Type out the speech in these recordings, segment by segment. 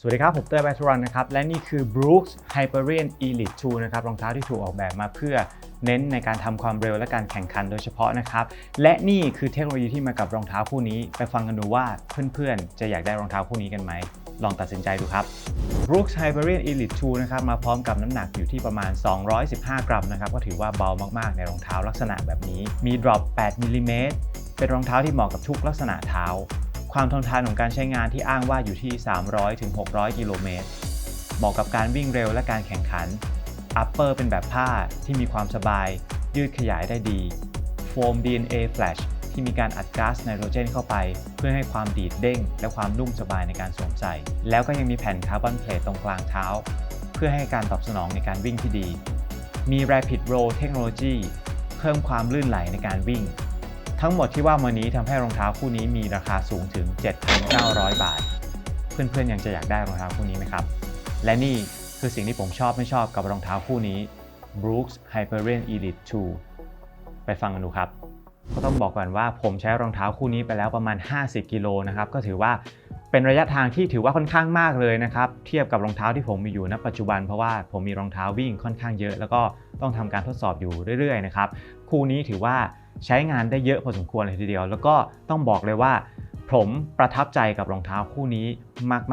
สวัสดีครับ ผมเต้ยแบทรอนนะครับ และนี่คือ Brooks Hyperion Elite 2 นะครับรองเท้าที่ถูกออกแบบมาเพื่อเน้นในการทำความเร็วและการแข่งขันโดยเฉพาะนะครับ และนี่คือเทคโนโลยีที่มากับรองเท้าคู่นี้ ไปฟังกันดูว่าเพื่อนๆ จะอยากได้รองเท้าคู่นี้กันไหม ลองตัดสินใจดูครับ Brooks Hyperion Elite 2 นะครับ มาพร้อมกับน้ำหนักอยู่ที่ประมาณ 215 กรัมนะครับ ก็ถือว่าเบามากๆ ในรองเท้าลักษณะแบบนี้ มี drop 8มิลลิเมตรเป็นรองเท้าที่เหมาะกับทุกลักษณะเท้า ความทนทานของการใช้งานที่อ้างว่าอยู่ที่ 300-600 กิโลเมตร เหมาะกับการวิ่งเร็วและการแข่งขัน อัปเปอร์เป็นแบบผ้าที่มีความสบาย ยืดขยายได้ดี โฟม DNA Flash ที่มีการอัดก๊าซไนโตรเจนเข้าไป เพื่อให้ความดีดเด้ง และความนุ่มสบายในการสวมใส่ แล้วก็ยังมีแผ่นคาร์บอนเพลทตรงกลางเท้า เพื่อให้การตอบสนองในการวิ่งที่ดี มี Rapid Roll Technology เพิ่มความลื่นไหลในการวิ่ง ทั้งหมดที่ว่ามานี้ทำให้รองเท้าคู่นี้มีราคาสูงถึง 7,900 บาท เพื่อนๆยังจะอยากได้รองเท้าคู่นี้ไหมครับ และนี่คือสิ่งที่ผมชอบไม่ชอบกับรองเท้าคู่นี้ Brooks Hyperion Elite 2 ไปฟังกันดูครับก็ต้องบอกก่อนว่าผมใช้รองเท้าคู่นี้ไปแล้วประมาณ 50 กิโลนะครับ ก็ถือว่าเป็นระยะทางที่ถือว่าค่อนข้างมากเลยนะครับ เทียบกับรองเท้าที่ผมมีอยู่ณปัจจุบันเพราะว่าผมมีรองเท้าวิ่งค่อนข้างเยอะ แล้วก็ต้องทำการทดสอบอยู่เรื่อยๆนะครับ คู่นี้ถือว่า ใช้งานได้เยอะพอสมควรเลยทีเดียว แล้วก็ต้องบอกเลยว่า ผมประทับใจกับรองเท้าคู่นี้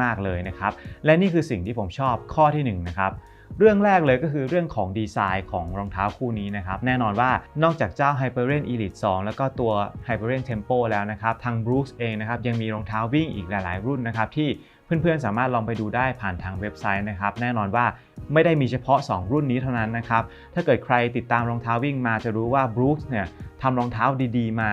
มาก ๆ เลยนะครับ และนี่คือสิ่งที่ผมชอบข้อที่1นนะครับเรื่องแรกเลยก็คือเรื่องของดีไซน์ของรองเท้าคู่นี้นะครับ แน่นอนว่านอกจากเจ้า Hyperion Elite 2 แล้วก็ตัว Hyperion Tempo แล้วนะครับ ทาง Brooks เองนะครับ ยังมีรองเท้าวิ่งอีกหลาย ๆ รุ่นนะครับ ที่ เพื่อนๆ สามารถลองไปดูได้ผ่านทางเว็บไซต์นะครับ แน่นอนว่าไม่ได้มีเฉพาะ 2 รุ่นนี้เท่านั้นนะครับ ถ้าเกิดใครติดตามรองเท้าวิ่งมาจะรู้ว่า Brooks เนี่ยทำรองเท้าดีๆ มา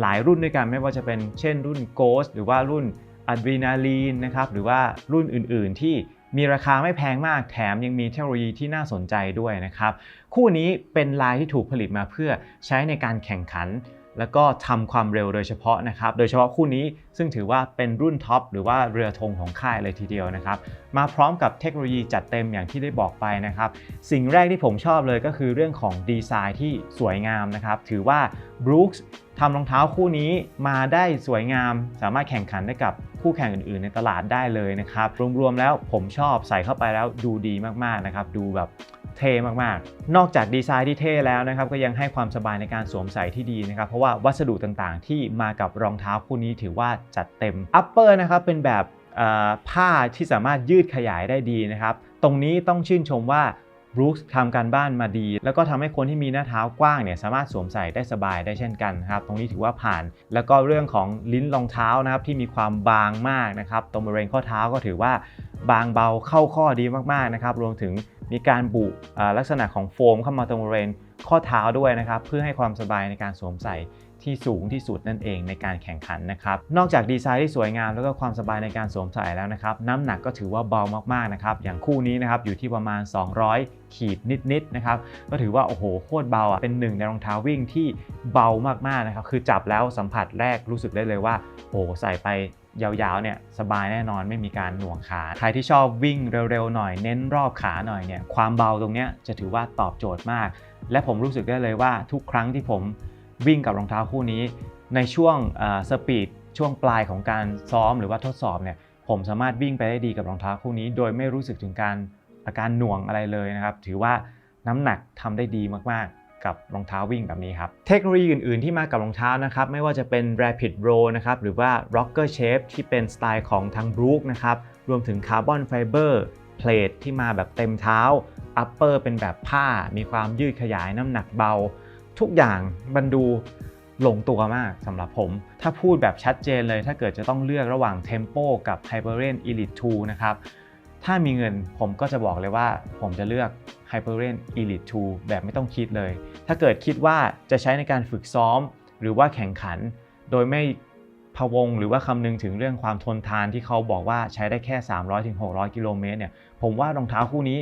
หลายรุ่นด้วยกันไม่ว่าจะเป็นเช่นรุ่น Ghost หรือว่ารุ่น Adrenaline นะครับหรือว่ารุ่นอื่นๆ ที่มีราคาไม่แพงมากแถมยังมีเทคโนโลยีที่น่าสนใจด้วยนะครับ คู่นี้เป็นลายที่ถูกผลิตมาเพื่อใช้ในการแข่งขัน แล้วก็ทำความเร็วโดยเฉพาะนะครับ โดยเฉพาะคู่นี้ซึ่งถือว่าเป็นรุ่นท็อปหรือว่าเรือธงของค่ายเลยทีเดียวนะครับ มาพร้อมกับเทคโนโลยีจัดเต็มอย่างที่ได้บอกไปนะครับ สิ่งแรกที่ผมชอบเลยก็คือเรื่องของดีไซน์ที่สวยงามนะครับ ถือว่า Brooks ทำรองเท้าคู่นี้มาได้สวยงาม สามารถแข่งขันได้กับคู่แข่งอื่นๆ ในตลาดได้เลยนะครับ รวมๆแล้วผมชอบใส่เข้าไปแล้วดูดีมากๆนะครับ ดูแบบ เท่มากๆ นอกจากดีไซน์ที่เท่แล้วนะครับก็ยังให้ความสบายในการสวมใส่ที่ดีนะครับเพราะว่าวัสดุต่างๆ ที่มากับรองเท้าคู่นี้ถือว่าจัดเต็ม Upper นะครับเป็นแบบผ้าที่สามารถยืดขยายได้ดีนะครับ ตรงนี้ต้องชื่นชมว่า Brooks ทำการบ้านมาดี แล้วก็ทำให้คนที่มีหน้าเท้ากว้างเนี่ยสามารถสวมใส่ได้สบายได้เช่นกันครับ ตรงนี้ถือว่าผ่าน แล้วก็เรื่องของลิ้นรองเท้านะครับที่มีความบางมากนะครับ ตรงบริเวณข้อเท้าก็ถือว่าบางเบาเข้าข้อดีมากๆนะครับ รวมถึงมีการบุลักษณะของโฟมเข้ามาตรงบริเวณข้อเท้าด้วยนะครับ เพื่อให้ความสบายในการสวมใส่ ที่สูงที่สุดนั่นเองในการแข่งขันนะครับนอกจากดีไซน์ที่สวยงามแล้วก็ความสบายในการสวมใส่แล้วนะครับน้ำหนักก็ถือว่าเบามากๆนะครับอย่างคู่นี้นะครับอยู่ที่ประมาณ 200 ขีดนิดๆนะครับก็ถือว่าโอ้โหโคตรเบาอะเป็นหนึ่งในรองเท้าวิ่งที่เบามากๆนะครับคือจับแล้วสัมผัสแรกรู้สึกได้เลยว่าโอ้ใส่ไปยาวๆเนี่ยสบายแน่นอนไม่มีการหน่วงขา ใครที่ชอบวิ่งเร็วๆหน่อยเน้นรอบขาหน่อยเนี่ยความเบาตรงเนี้ยจะถือว่าตอบโจทย์มาก และผมรู้สึกได้เลยว่าทุกครั้งที่ผม วิ่งกับรองเท้าคู่นี้ ในช่วงสปีดช่วงปลายของการซ้อมหรือว่าทดสอบเนี่ยผมสามารถวิ่งไปได้ดีกับรองเท้าคู่นี้ โดยไม่รู้สึกถึงการอาการหน่วงอะไรเลยนะครับ ถือว่าน้ำหนักทำได้ดีมากๆ กับรองเท้าวิ่งแบบนี้ครับ เทคโนโลยีอื่น ๆ ที่มากับรองเท้านะครับ ไม่ว่าจะเป็น Rapid Roll นะครับหรือว่า Rocker Shape ที่เป็นสไตล์ของทาง Brook นะครับรวมถึง Carbon Fiber Plate ที่มาแบบเต็มเท้า Upper เป็นแบบผ้า มีความยืดขยายน้ำหนักเบา ทุกอย่างมันดูลงตัวมากสำหรับผม ถ้าพูดแบบชัดเจนเลย ถ้าเกิดจะต้องเลือกระหว่าง Tempo กับ Hyperion Elite 2 นะครับ ถ้ามีเงินผมก็จะบอกเลยว่าผมจะเลือก Hyperion Elite 2 แบบไม่ต้องคิดเลย ถ้าเกิดคิดว่าจะใช้ในการฝึกซ้อม หรือว่าแข่งขัน โดยไม่พะวงหรือว่าคำนึงถึงเรื่องความทนทานที่เขาบอกว่าใช้ได้แค่ 300-600 กิโลเมตรเนี่ย ผมว่ารองเท้าคู่นี้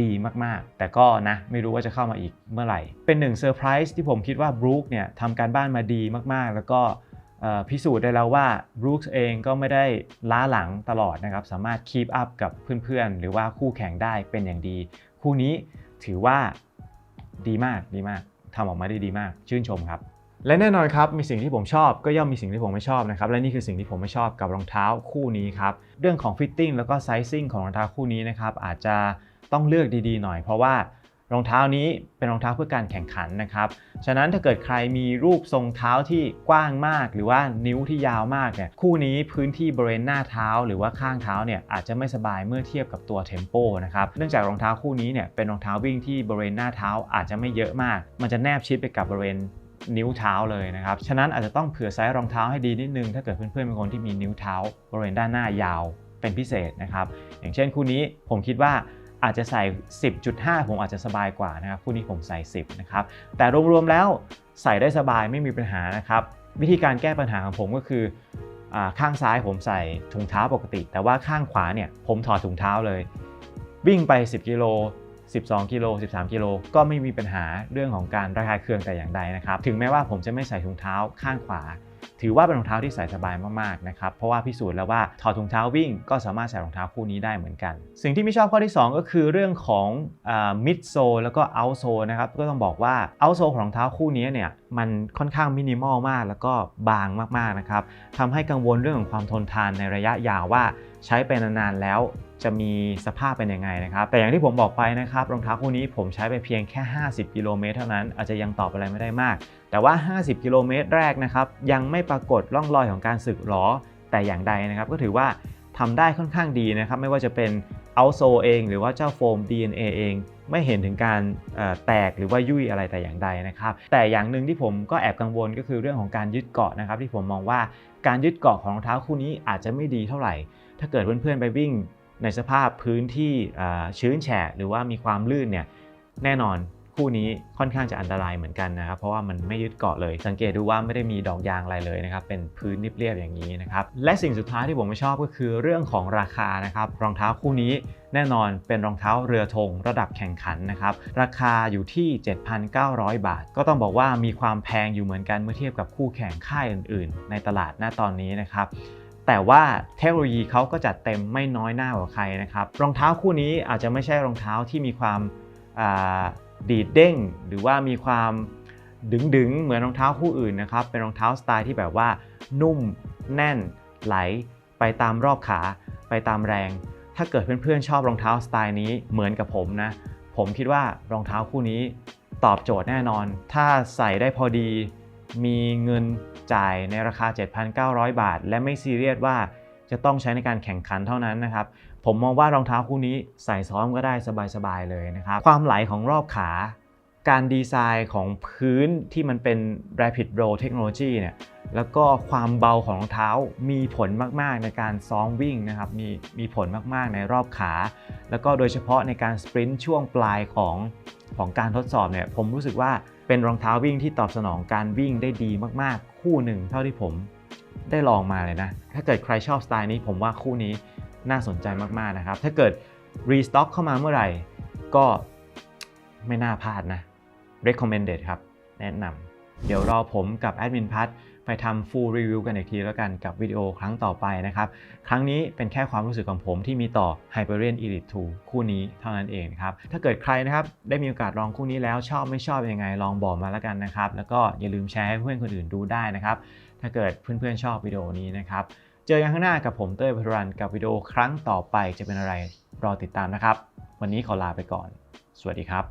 ดีมากๆ แต่ก็นะไม่รู้ว่าจะเข้ามาอีกเมื่อไหร่ เป็นหนึ่งเซอร์ไพรส์ที่ผมคิดว่าบรู๊คเนี่ยทำการบ้านมาดีมากๆ แล้วก็พิสูจน์ได้แล้วว่าบรู๊คเองก็ไม่ได้ล้าหลังตลอดนะครับ สามารถคีปอัพกับเพื่อนๆ หรือว่าคู่แข่งได้เป็นอย่างดี คู่นี้ถือว่าดีมากดีมากทำออกมาได้ดีมาก ชื่นชมครับ และแน่นอนครับมีสิ่งที่ผมชอบก็ย่อมมีสิ่งที่ผมไม่ชอบนะครับและนี่คือสิ่งที่ผมไม่ชอบกับรองเท้าคู่นี้ครับเรื่องของฟิตติ้งแล้วก็ไซซิ่งของรองเท้าคู่นี้นะครับอาจจะ ต้องเลือกดีๆหน่อย เพราะว่ารองเท้านี้เป็นรองเท้าเพื่อการแข่งขันนะครับ ฉะนั้นถ้าเกิดใครมีรูปทรงเท้าที่กว้างมาก หรือว่านิ้วที่ยาวมากเนี่ยคู่นี้พื้นที่บริเวณหน้าเท้าหรือว่าข้างเท้าเนี่ยอาจจะไม่สบายเมื่อเทียบกับตัวเทมโปนะครับเนื่องจากรองเท้าคู่นี้เนี่ยเป็นรองเท้าวิ่งที่บริเวณหน้าเท้าอาจจะไม่เยอะมาก มันจะแนบชิดไปกับบริเวณนิ้วเท้าเลยนะครับ ฉะนั้นอาจจะต้องเผื่อไซส์รองเท้าให้ดีนิดนึง ถ้าเกิดเพื่อนๆเป็นคนที่มีนิ้วเท้า บริเวณด้านหน้ายาวเป็นพิเศษนะครับ อย่างเช่นคู่นี้ผมคิดว่า อาจจะใส่ 10.5 ผมอาจจะสบายกว่านะครับคู่นี้ผมใส่ 10 นะครับ แต่รวมๆแล้วใส่ได้สบายไม่มีปัญหานะครับ วิธีการแก้ปัญหาของผมก็คืออข้างซ้ายผมใส่ถุงเท้าปกติ แต่ว่าข้างขวาเนี่ยผมถอดถุงเท้าเลย วิ่งไป 10 กิโล 12 กิโล 13 กิโล ก็ไม่มีปัญหาเรื่องของการระคายเคืองแต่อย่างใดนะครับ ถึงแม้ว่าผมจะไม่ใส่ถุงเท้าข้างขวา ถือว่าเป็นรองเท้าที่ใส่สบายมากๆนะครับเพราะว่าพิสูจน์แล้วว่าถอดถุงเท้าวิ่งก็สามารถใส่รองเท้าคู่นี้ได้เหมือนกัน สิ่งที่ไม่ชอบข้อที่ 2 ก็คือเรื่องของมิดโซแล้วก็เอาโซนะครับก็ต้องบอกว่าเอาโซของรองเท้าคู่นี้เนี่ยมันค่อนข้างมินิมอลมาก แล้วก็บางมากๆนะครับทำให้กังวลเรื่องของความทนทานในระยะยาวว่าใช้ไปนานๆแล้ว จะมีสภาพเป็นยังไงนะครับ แต่อย่างที่ผมบอกไปนะครับรองเท้าคู่นี้ผมใช้ไปเพียงแค่ 50 กิโลเมตรเท่านั้นอาจจะยังตอบอะไรไม่ได้มาก แต่ว่า 50 กิโลเมตรแรกนะครับยังไม่ปรากฏร่องรอยของการสึกหรอแต่อย่างใดนะครับก็ถือว่าทำได้ค่อนข้างดีนะครับไม่ว่าจะเป็นเอาโซเอง หรือว่าเจ้าโฟม DNA เอง ไม่เห็นถึงการแตกหรือว่ายุ่ยอะไรแต่อย่างใดนะครับ แต่อย่างหนึ่งที่ผมก็แอบกังวลก็คือเรื่องของการยึดเกาะนะครับที่ผมมองว่าการยึดเกาะของรองเท้าคู่นี้อาจจะไม่ดีเท่าไหร่ ถ้าเกิดเพื่อนๆไปวิ่ง ในสภาพพื้นที่ชื้นแฉะหรือว่ามีความลื่นเนี่ยแน่นอนคู่นี้ค่อนข้างจะอันตรายเหมือนกันนะครับ เพราะว่ามันไม่ยึดเกาะเลย สังเกตดูว่าไม่ได้มีดอกยางอะไรเลยนะครับ เป็นพื้นเรียบๆอย่างนี้นะครับ และสิ่งสุดท้ายที่ผมไม่ชอบก็คือเรื่องของราคานะครับ รองเท้าคู่นี้แน่นอนเป็นรองเท้าเรือธงระดับแข่งขันนะครับ ราคาอยู่ที่ 7,900 บาท ก็ต้องบอกว่ามีความแพงอยู่เหมือนกันเมื่อเทียบกับคู่แข่งค่ายอื่น ๆ ในตลาดหน้าตอนนี้นะครับ แต่ว่าเทคโนโลยีเขาก็จัดเต็มไม่น้อยหน้ากว่าใครนะครับรองเท้าคู่นี้อาจจะไม่ใช่รองเท้าที่มีความดีดเด้ง หรือว่ามีความดึงๆเหมือนรองเท้าคู่อื่นนะครับเป็นรองเท้าสไตล์ที่แบบว่านุ่มแน่นไหล ไปตามรอบขา ไปตามแรง ถ้าเกิดเพื่อนๆชอบรองเท้าสไตล์นี้เหมือนกับผมนะผมคิดว่ารองเท้าคู่นี้ตอบโจทย์แน่นอน ถ้าใส่ได้พอดี มีเงินจ่ายในราคา 7,900 บาท และไม่ซีเรียสว่าจะต้องใช้ในการแข่งขันเท่านั้นนะครับ ผมมองว่ารองเท้าคู่นี้ใส่ซ้อมก็ได้สบายๆเลยนะครับ ความไหลของรอบขา การดีไซน์ของพื้นที่มันเป็น Rapid Roll Technology เนี่ย แล้วก็ความเบาของรองเท้ามีผลมากๆในการซ้อมวิ่งนะครับ มีมีผลมากๆในรอบขา แล้วก็โดยเฉพาะในการสปรินต์ช่วงปลายของของการทดสอบเนี่ย ผมรู้สึกว่า เป็นรองเท้าวิ่งที่ตอบสนองการวิ่งได้ดีมากๆ คู่หนึ่งเท่าที่ผมได้ลองมาเลยนะ ถ้าเกิดใครชอบสไตล์นี้ผมว่าคู่นี้น่าสนใจมากๆนะครับ ถ้าเกิดรีสต็อกเข้ามาเมื่อไหร่ ก็ไม่น่าพลาดนะ recommended ครับ แนะนำ เดี๋ยวรอผมกับแอดมินพัทไปทำ full review กันอีกทีแล้วกันกับวิดีโอครั้งต่อไปนะครับ ครั้งนี้เป็นแค่ความรู้สึกของผมที่มีต่อ Hyperion Elite 2 คู่นี้เท่านั้นเองครับ ถ้าเกิดใครนะครับ ได้มีโอกาสลองคู่นี้แล้วชอบไม่ชอบยังไงลองบอกมาแล้วกันนะครับ แล้วก็อย่าลืมแชร์ให้เพื่อนคนอื่นดูได้นะครับ ถ้าเกิดเพื่อนๆชอบวิดีโอนี้นะครับ เจอกันข้างหน้ากับผมเต้ยพทรันกับวิดีโอครั้งต่อไปจะเป็นอะไรรอติดตามนะครับ วันนี้ขอลาไปก่อน สวัสดีครับ